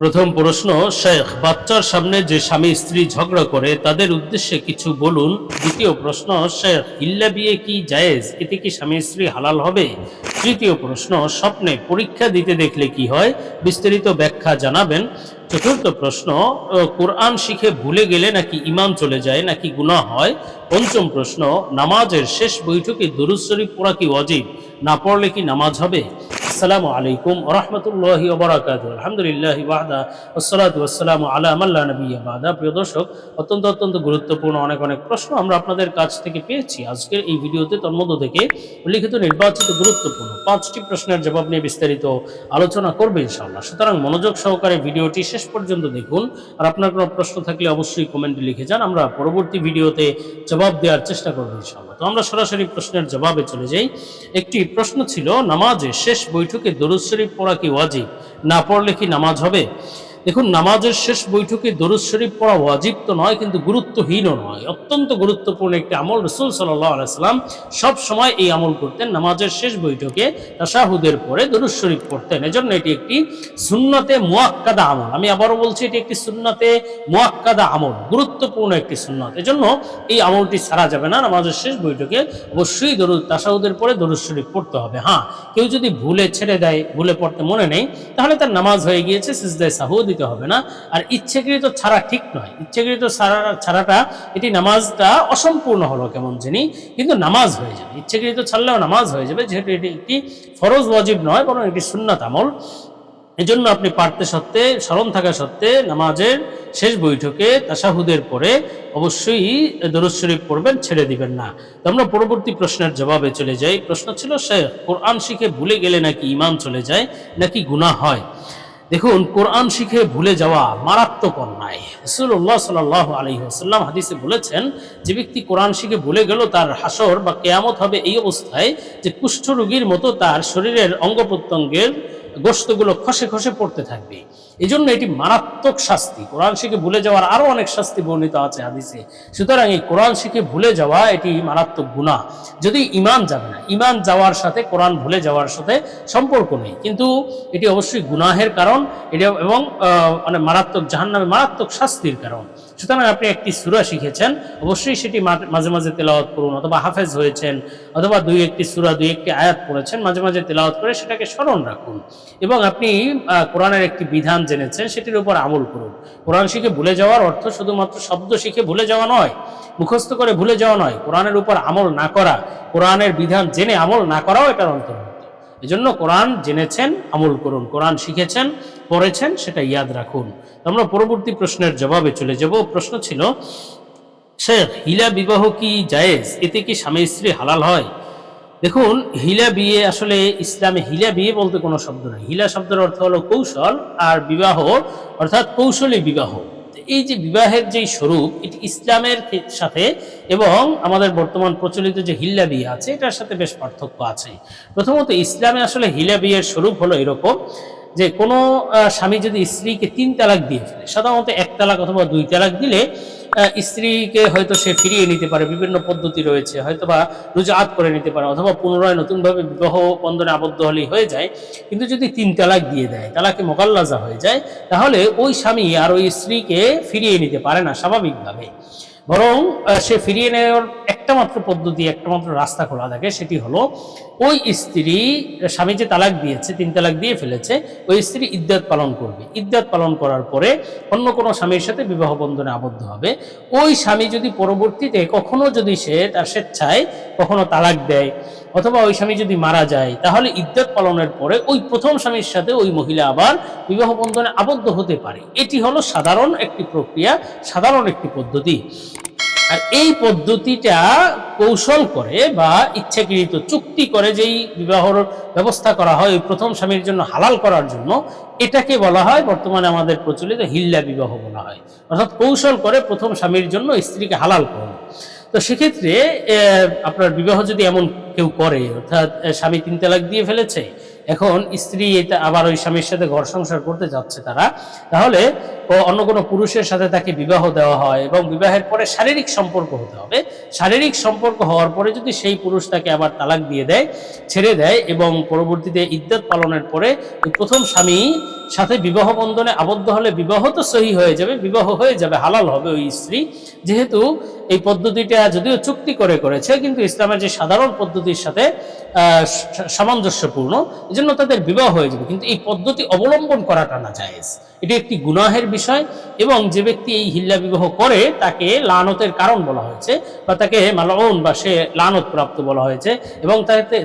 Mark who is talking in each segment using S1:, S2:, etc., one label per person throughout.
S1: প্রথম প্রশ্ন, শেখ, বাচ্চার সামনে যে স্বামী স্ত্রী ঝগড়া করে, তাদের উদ্দেশ্যে কিছু বলুন। দ্বিতীয় প্রশ্ন, শেখ হিল্লা বিয়ে কি জায়েজ? এতে কি স্বামী স্ত্রী হালাল হবে? তৃতীয় প্রশ্ন, স্বপ্নে পরীক্ষা দিতে দেখলে কি হয়? বিস্তারিত ব্যাখ্যা জানাবেন। চতুর্থ প্রশ্ন কোরআন শিখে ভুলে গেলে নাকি ইমান চলে যায়, নাকি গুনাহ হয়? পঞ্চম প্রশ্ন, নামাজের শেষ বৈঠকে দরুদ শরীফ পড়া কি ওয়াজিব? না পড়লে কি নামাজ হবে? আসসালামু আলাইকুম ওরহমতুল্লাহি ওবরাকাত আলহামদুলিল্লাহ ওয়াহদা ওসলাত ওয়াসালামু আলা মাল্লা বাদা। প্রিয় দর্শক, অত্যন্ত অত্যন্ত গুরুত্বপূর্ণ অনেক অনেক প্রশ্ন আমরা আপনাদের কাছ থেকে পেয়েছি আজকের এই ভিডিওতে। তন্মধ্য থেকে উল্লিখিত নির্বাচিত গুরুত্বপূর্ণ পাঁচটি প্রশ্নের জবাব নিয়ে বিস্তারিত আলোচনা করবে ইনশাআল্লাহ। সুতরাং মনোযোগ সহকারে ভিডিওটি শেষ পর্যন্ত দেখুন। আর আপনার কোনো প্রশ্ন থাকলে অবশ্যই কমেন্টে লিখে যান। আমরা পরবর্তী ভিডিওতে জবাব দেওয়ার চেষ্টা করব ইনশাআল্লাহ। তো আমরা সরাসরি প্রশ্নের জবাবে চলে যাই। একটি প্রশ্ন ছিল নামাজে শেষ বৈঠকে দরুদ শরীফ পড়া কি ওয়াজিব? না পড়লে কি নামাজ হবে? দেখুন, নামাজের শেষ বৈঠকে দরুদ শরীফ পড়া ওয়াজিব তো নয়, কিন্তু গুরুত্বহীনও নয়। অত্যন্ত গুরুত্বপূর্ণ একটি আমল রসুল আলাইসাল্লাম সব সময় এই আমল করতেন। নামাজের শেষ বৈঠকে তাশাহুদের পরে দরুদ শরীফ পড়তেন। এজন্য এটি একটি সুন্নতে মুয়াক্কাদা আমল। আমি আবারও বলছি, এটি একটি সুন্নতে মুয়াক্কাদা আমল, গুরুত্বপূর্ণ একটি সুন্নত। এজন্য এই আমলটি ছাড়া যাবে না। নামাজের শেষ বৈঠকে অবশ্যই দরুদ, তাশাহুদের পরে দরুদ শরীফ পড়তে হবে। হ্যাঁ কেউ যদি ভুলে ছেড়ে দেয়, ভুলে পড়তে মনে নেই, তাহলে তার নামাজ হয়ে গিয়েছে সিজদায় সাহু দিতে হবে না। আর ইচ্ছেকৃত ছাড়া ঠিক নয়। ইচ্ছেকৃত ছাড়া, ছাড়াটা, এটি নামাজটা অসম্পূর্ণ হলো কেমন জানি, কিন্তু নামাজ হয়ে যাবে। ইচ্ছেকৃত ছাড়লেও নামাজ হয়ে যাবে, যেহেতু এটি একটি ফরজ ওয়াজিব নয়, বরং এটি সুন্নাত আমল। এজন্য আপনি পারতে সত্ত্বে স্মরণ থাকা সত্ত্বে নামাজের শেষ বৈঠকে তাসাহুদের পরে অবশ্যই দরুদ শরীফ পড়বেন, ছেড়ে দিবেন না। তো আমরা পরবর্তী প্রশ্নের জবাবে চলে যাই। প্রশ্ন ছিল সে কোরআন শিখে ভুলে গেলে নাকি ইমান চলে যায়? নাকি গুনাহ হয়? দেখুন, কোরআন শিখে ভুলে যাওয়া মারাত্মক অন্যায়। রসুল্লাহ সাল আলী আসাল্লাম হাদিসে বলেছেন, যে ব্যক্তি কোরআন শিখে ভুলে গেল, তার হাসর বা কেয়ামত হবে এই অবস্থায় যে কুষ্ঠরোগীর মতো তার শরীরের অঙ্গ প্রত্যঙ্গের গোস্তগুলো খসে খসে পড়তে থাকবে। এই জন্য এটি মারাত্মক শাস্তি। কোরআন শিখে ভুলে যাওয়ার আরও অনেক শাস্তি বর্ণিত আছে হাদিসে। সুতরাং এই কোরআন শিখে ভুলে যাওয়া, এটি মারাত্মক গুণা যদি ইমান যাবে না ইমান যাওয়ার সাথে, কোরআন ভুলে যাওয়ার সাথে সম্পর্ক নেই। কিন্তু এটি অবশ্যই গুনাহের কারণ, এটি এবং মানে মারাত্মক জাহান্নামে মারাত্মক শাস্তির কারণ। সুতরাং আপনি একটি সুরা শিখেছেন, অবশ্যই সেটি মাঝে মাঝে তেলাওয়াত করুন, অথবা হাফেজ হয়েছেন, অথবা দুই একটি সুরা, দুই একটি আয়াত পড়েছেন, মাঝে মাঝে তেলাওয়াত করে সেটাকে স্মরণ রাখুন। এবং আপনি কোরআনের একটি বিধান জেনেছেন, সেটির উপর আমল করুন। কোরআন শিখে ভুলে যাওয়ার অর্থ শুধুমাত্র শব্দ শিখে ভুলে যাওয়া নয়, মুখস্থ করে ভুলে যাওয়া নয়, কোরআনের উপর আমল না করা কোরআনের বিধান জেনে আমল না করাও এটার অন্তর্ভুক্ত এজন্য কোরআন জেনেছেন, আমল করুন। কোরআন শিখেছেন, পড়েছেন, সেটা ইয়াদ রাখুন। আমরা পরবর্তী প্রশ্নের জবাবে চলে যাব। প্রশ্ন ছিল, শেখ, হিলা বিবাহ কি জায়েজ? এতে কি স্বামী স্ত্রী হালাল হয়? দেখুন, হিলা বিয়ে আসলে ইসলামে হিলা বিয়ে বলতে কোনো শব্দ নেই। হিলা শব্দের অর্থ হলো কৌশল, আর বিবাহ অর্থাৎ কৌশলী বিবাহ। এই যে বিবাহের যেই স্বরূপ, এটি ইসলামের সাথে এবং আমাদের বর্তমান প্রচলিত যে হিল্লা বিয়ে আছে, এটার সাথে বেশ পার্থক্য আছে। প্রথমত, ইসলামে আসলে হিলা বিয়ের স্বরূপ হলো এরকম যে কোনো স্বামী যদি স্ত্রীকে তিন তালাক দিয়ে ফেলে, সাধারণত এক তালাক অথবা দুই তালাক দিলে স্ত্রীকে হয়তো সে ফিরিয়ে নিতে পারে, বিভিন্ন পদ্ধতি রয়েছে হয়তো বা রুজাত করে নিতে পারে, অথবা পুনরায় নতুনভাবে বিবাহ বন্ধনে আবদ্ধ হলেই হয়ে যায়, কিন্তু যদি তিন তালাক দিয়ে দেয়, তালাকে মোকাল্লাজা হয়ে যায়, তাহলে ওই স্বামী আর ওই স্ত্রীকে ফিরিয়ে নিতে পারে না স্বাভাবিকভাবে। বরং সে ফিরিয়ে নেওয়ার একটা মাত্র পদ্ধতি, একটা মাত্র রাস্তা খোলা থাকে, সেটি হলো ওই স্ত্রী, স্বামী যে তালাক দিয়েছে, তিন তালাক দিয়ে ফেলেছে, ওই স্ত্রী ইদ্যাত পালন করবে। ইদ্যাত পালন করার পরে অন্য কোনো স্বামীর সাথে বিবাহ বন্ধনে আবদ্ধ হবে। ওই স্বামী যদি পরবর্তীতে কখনো যদি সে তার স্বেচ্ছায় কখনো তালাক দেয়, অথবা ওই স্বামী যদি মারা যায়, তাহলে ইদ্যাত পালনের পরে ওই প্রথম স্বামীর সাথে ওই মহিলা আবার বিবাহ বন্ধনে আবদ্ধ হতে পারে। এটি হলো সাধারণ একটি প্রক্রিয়া, সাধারণ একটি পদ্ধতি। আর এই পদ্ধতিটা কৌশল করে বা ইচ্ছাকৃত চুক্তি করে যেই বিবাহর ব্যবস্থা করা হয়, ওই প্রথম স্বামীর জন্য হালাল করার জন্য, এটাকে বলা হয় বর্তমানে আমাদের প্রচলিত হিল্লা বিবাহ বলা হয়। অর্থাৎ কৌশল করে প্রথম স্বামীর জন্য স্ত্রীকে হালাল করানো। তো সেক্ষেত্রে আপনার বিবাহ যদি এমন কেউ করে, অর্থাৎ স্বামী তিন তালাক দিয়ে ফেলেছে এখন স্ত্রী এটা আবার ওই স্বামীর সাথে ঘর সংসার করতে যাচ্ছে তারা, তাহলে অন্য কোনো পুরুষের সাথে তাকে বিবাহ দেওয়া হয় এবং বিবাহের পরে শারীরিক সম্পর্ক হতে হবে। শারীরিক সম্পর্ক হওয়ার পরে যদি সেই পুরুষ তাকে আবার তালাক দিয়ে দেয়, ছেড়ে দেয় এবং পরবর্তীতে ইদ্যত পালনের পরে প্রথম স্বামী সাথে বিবাহ বন্ধনে আবদ্ধ হলে বিবাহ তো সহি হয়ে যাবে, বিবাহ হয়ে যাবে, হালাল হবে ওই স্ত্রী। যেহেতু এই পদ্ধতিটা যদিও চুক্তি করে করেছে, কিন্তু ইসলামের যে সাধারণ পদ্ধতির সাথে সামঞ্জস্যপূর্ণ এই জন্য তাদের বিবাহ হয়ে যাবে। কিন্তু এই পদ্ধতি অবলম্বন করাটা না জায়েজ। এটি একটি গুনাহের বিষয় এবং যে ব্যক্তি এই হিল্লা বিবাহ করে, তাকে লানতের কারণ বলা হয়েছে, বা তাকে মালউন, বা সে লানত প্রাপ্ত বলা হয়েছে, এবং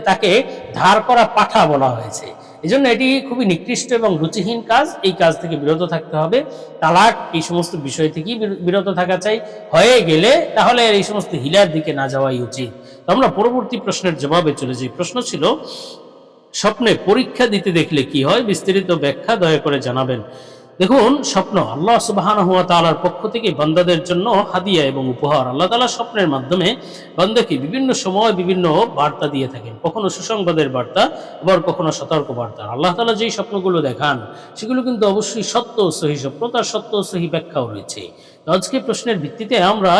S1: তাকে ধার করা পাঠা বলা হয়েছে। এই এটি খুবই নিকৃষ্ট এবং রুচিহীন কাজ, এই কাজ থেকে বিরত থাকতে হবে। তালাক এই সমস্ত বিষয় থেকেই বিরত থাকা চাই। হয়ে গেলে তাহলে এই সমস্ত হিলার দিকে না যাওয়াই উচিত। তো আমরা পরবর্তী প্রশ্নের জবাবে চলে যাই। প্রশ্ন ছিল, স্বপ্নে পরীক্ষা দিতে দেখলে কি হয়? বিস্তারিত ব্যাখ্যা দয়া করে জানাবেন। দেখুন, স্বপ্ন আল্লাহ সুবাহান হুয়া তালার পক্ষ থেকে বান্দাদের জন্য হাদিয়া এবং উপহার। আল্লাহ তালা স্বপ্নের মাধ্যমে বান্দাকে বিভিন্ন সময় বিভিন্ন বার্তা দিয়ে থাকেন। কখনো সুসংবাদের বার্তা, আবার কখনো সতর্ক বার্তা আল্লাহ তালা যেই স্বপ্নগুলো দেখান, সেগুলো কিন্তু অবশ্যই সত্য সহি স্বপ্ন, তার সত্য সহি ব্যাখ্যাও রয়েছে। আজকে প্রশ্নের ভিত্তিতে আমরা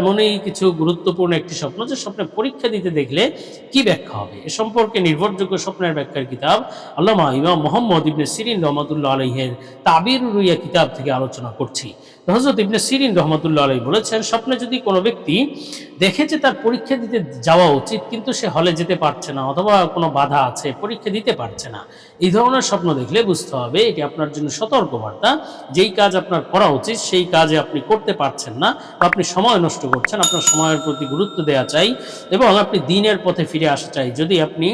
S1: এমনই কিছু গুরুত্বপূর্ণ একটি স্বপ্ন যে স্বপ্নে পরীক্ষা দিতে দেখলে কি ব্যাখ্যা হবে? এ সম্পর্কে নির্ভরযোগ্য স্বপ্নের ব্যাখ্যার কিতাব আল্লামা ইমাম মোহাম্মদ ইবনে সিরিন রহমতুল্লাহ আলহের তাবির রুইয়া কিতাব থেকে আলোচনা করছি। হজরত ইবনে সিরিন রহমতুল্লাহ আলহী বলেছেন, স্বপ্নে যদি কোনো ব্যক্তি দেখে যে তার পরীক্ষা দিতে যাওয়া উচিত, কিন্তু সে হলে যেতে পারছে না অথবা কোনো বাধা আছে, পরীক্ষা দিতে পারছে না, এই ধরনের স্বপ্ন দেখলে বুঝতে হবে এটি আপনার জন্য সতর্কবার্তা। যেই কাজ আপনার করা উচিত, সেই কাজে আপনি করতে পারছেন না আপনি সময় নষ্ট করছেন, আপনার সময়ের প্রতি গুরুত্ব দেওয়া চাই এবং আপনি দিনের পথে ফিরে আসা চাই। যদি আপনি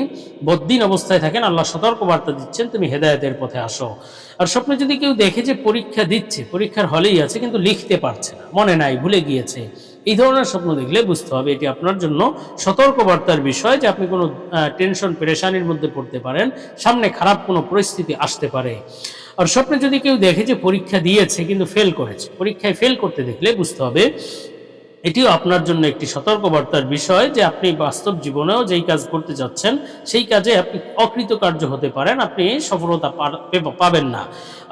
S1: বদ্দিন অবস্থায় থাকেন, আল্লাহ সতর্কবার্তা দিচ্ছেন, তুমি হেদায়েতের পথে আসো। আর স্বপ্নে যদি কেউ দেখে যে পরীক্ষা দিচ্ছে, পরীক্ষার হলেই আছে কিন্তু লিখতে পারছে না, মনে নাই, ভুলে গিয়েছে। এই ধরনের স্বপ্ন দেখলে বুঝতে হবে, এটি আপনার জন্য সতর্কবার্তার বিষয় যে আপনি কোনো টেনশন পেরেশানির মধ্যে পড়তে পারেন, সামনে খারাপ কোনো পরিস্থিতি আসতে পারে। আর স্বপ্নে যদি কেউ দেখে যে পরীক্ষা দিয়েছে কিন্তু ফেল করেছে, পরীক্ষায় ফেল করতে দেখলে বুঝতে হবে এটিও আপনার জন্য একটি সতর্কবার্তার বিষয় যে আপনি বাস্তব জীবনেও যেই কাজ করতে যাচ্ছেন, সেই কাজে আপনি অকৃতকার্য হতে পারেন, আপনি সফলতা পাবেন না।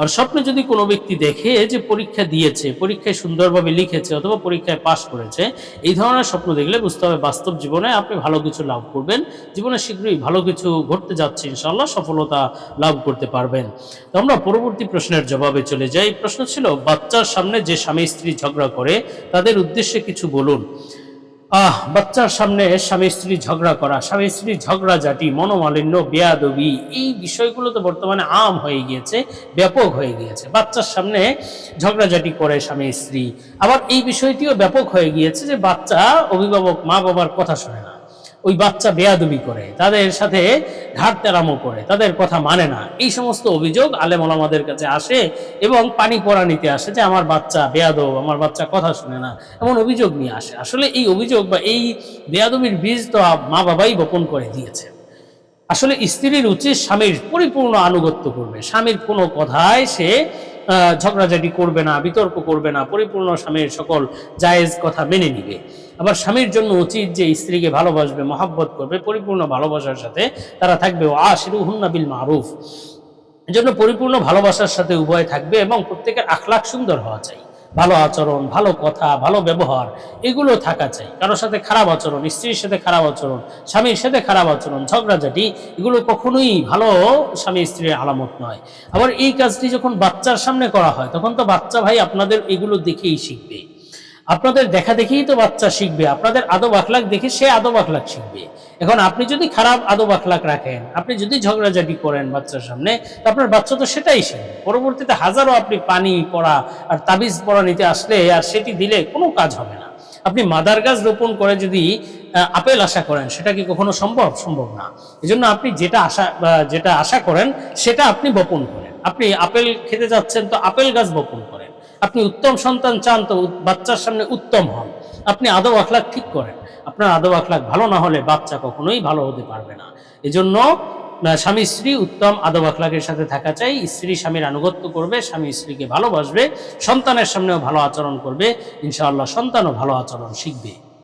S1: আর স্বপ্নে যদি কোনো ব্যক্তি দেখে যে পরীক্ষা দিয়েছে, পরীক্ষায় সুন্দরভাবে লিখেছে অথবা পরীক্ষায় পাশ করেছে, এই ধরনের স্বপ্ন দেখলে বুঝতে হবে বাস্তব জীবনে আপনি ভালো কিছু লাভ করবেন। জীবনে শীঘ্রই ভালো কিছু ঘটতে যাচ্ছে ইনশাল্লাহ সফলতা লাভ করতে পারবেন। তো আমরা পরবর্তী প্রশ্নের জবাবে চলে যাই। প্রশ্ন ছিল, বাচ্চার সামনে যে স্বামী স্ত্রী ঝগড়া করে, তাদের উদ্দেশ্যে কিছু বলুন। আহ, বাচ্চার সামনে স্বামী স্ত্রী ঝগড়া করা, স্বামী স্ত্রীর ঝগড়া জাতি, মনোমালিন্য, বেয়াদবি, এই বিষয়গুলো তো বর্তমানে আম হয়ে গিয়েছে, ব্যাপক হয়ে গিয়েছে। বাচ্চার সামনে ঝগড়া জাতি করে স্বামী স্ত্রী। আবার এই বিষয়টিও ব্যাপক হয়ে গিয়েছে যে বাচ্চা অভিভাবক মা বাবার কথা শোনে না। ওই বাচ্চা বেয়াদবি করে, তাদের সাথে ঘাট তেরামো করে, তাদের কথা মানে না। এই সমস্ত অভিযোগ আলেম ওলামাদের কাছে আসে এবং পানি পড়া নিতে আসে যে আমার বাচ্চা বেয়াদব, আমার বাচ্চা কথা শুনে না, এমন অভিযোগ নিয়ে আসে। আসলে এই অভিযোগ বা এই বেয়াদবির বীজ তো মা বাবাই বপন করে দিয়েছে। আসলে স্ত্রীর উচিত স্বামীর পরিপূর্ণ আনুগত্য করবে। স্বামীর কোনো কথায় সে ঝগড়াঝাটি করবে না, বিতর্ক করবে না, পরিপূর্ণ স্বামীর সকল জায়েজ কথা মেনে নিবে। আবার স্বামীর জন্য উচিত যে স্ত্রীকে ভালোবাসবে, মহাব্বত করবে, পরিপূর্ণ ভালোবাসার সাথে তারা থাকবে। ও আশিরু হুন্না বিল মারুফ। এজন্য পরিপূর্ণ ভালোবাসার সাথে উভয় থাকবে এবং প্রত্যেকের আখলাখ সুন্দর হওয়া চাই। ভালো আচরণ, ভালো কথা, ভালো ব্যবহার, এগুলো থাকা চাই। কারোর সাথে খারাপ আচরণ, স্ত্রীর সাথে খারাপ আচরণ, স্বামীর সাথে খারাপ আচরণ, ঝগড়াঝাটি, এগুলো কখনোই ভালো স্বামী স্ত্রীর আলামত নয়। আবার এই কাজটি যখন বাচ্চার সামনে করা হয়, তখন তো বাচ্চা ভাই আপনাদের এগুলো দেখেই শিখবে। আপনাদের দেখা দেখেই তো বাচ্চা শিখবে, আপনাদের আদব আখলাক দেখে সে আদব আখলাক শিখবে। এখন আপনি যদি খারাপ আদব আখলাক রাখেন, আপনি যদি ঝগড়াঝাটি করেন বাচ্চার সামনে, তো আপনার বাচ্চা তো সেটাই শিখবে। পরবর্তীতে হাজারো আপনি পানি পড়া আর তাবিজ পড়া নিতে আসলে আর সেটি দিলে কোনো কাজ হবে না। আপনি মাদার গাছ রোপণ করে যদি আপেল আশা করেন, সেটা কি কখনো সম্ভব? সম্ভব না। এজন্য আপনি যেটা আশা যেটা আশা করেন, সেটা আপনি বপন করেন। আপনি আপেল খেতে যাচ্ছেন, তো আপেল গাছ বপন করেন। আপনি উত্তম সন্তান চান, তো বাচ্চার সামনে উত্তম হন। আপনি আদব আখলাক ঠিক করেন। আপনার আদব আখলাক ভালো না হলে বাচ্চা কখনোই ভালো হতে পারবে না। এজন্য স্বামী স্ত্রী উত্তম আদব আখলাকের সাথে থাকা চাই। স্ত্রী স্বামীর আনুগত্য করবে, স্বামী স্ত্রীকে ভালোবাসবে, সন্তানের সামনেও ভালো আচরণ করবে। ইনশাআল্লাহ সন্তানও ভালো আচরণ শিখবে।